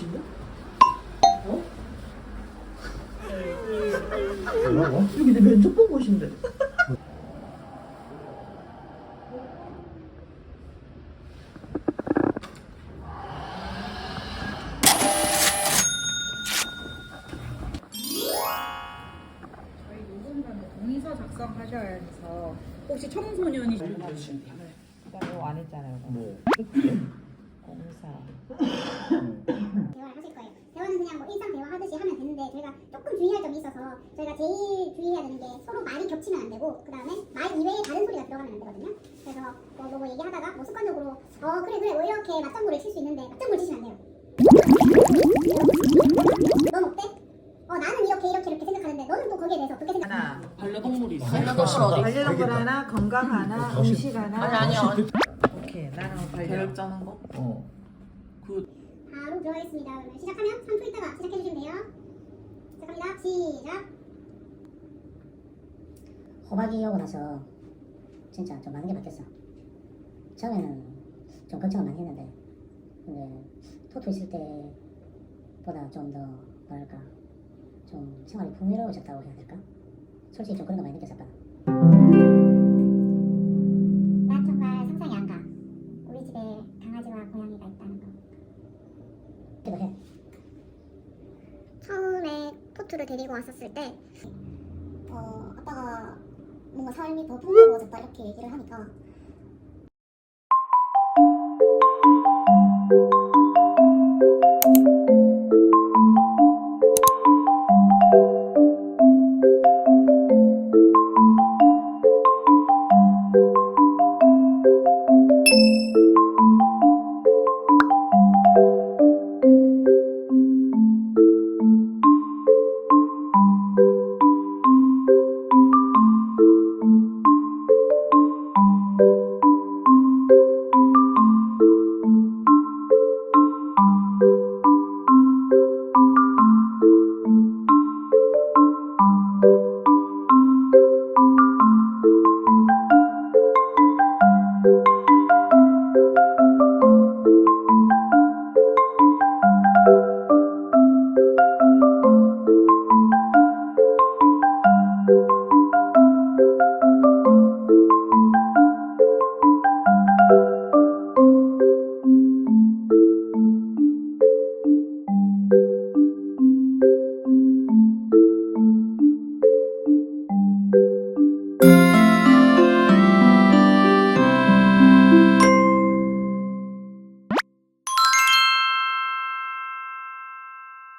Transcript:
보시냐? 어? 어? 여기 내 면접 본 곳인데. 저희 녹음하면 동의서 작성하셔야 해서 혹시 청소년이 그다음에 이거 네, 안 했잖아요. 이거. 공사. 되는데 저희가 조금 주의할 점이 있어서 저희가 제일 주의해야 되는 게 서로 말이 겹치면 안 되고 그 다음에 말 이외에 다른 소리가 들어가면 안 되거든요. 그래서 뭐, 뭐, 뭐 얘기하다가 뭐 습관적으로 어 그래 그래 뭐 이렇게 맞장구를 칠 수 있는데 맞장구를 치시면 안 돼요. 넌 어때? 어 나는 이렇게 이렇게 이렇게 생각하는데 너는 또 거기에 대해서 어떻게 생각해? 하나. 반려동물이 있어. 반려동물 어디? 반려동물 하나, 건강 하나, 음식 하나. 아니 아니요. 오케이 나는 반려. 계획 짜는 거? 어. 바로 들어가겠습니다. 그러면 시작하면 3초 있다가 시작해 주시면 돼요. 시작. 호박이 오고 나서 진짜 좀 많은 게 바뀌었어. 처음에는 좀 걱정을 많이 했는데, 근데 토토 있을 때보다 좀 더 뭐랄까 좀 생활이 풍요로워졌다고 해야 될까? 솔직히 좀 그런 거 많이 느꼈었거든. 리조트를 데리고 왔었을 때 어, 아빠가 뭔가 삶이 더 풍요로워졌다 이렇게 얘기를 하니까.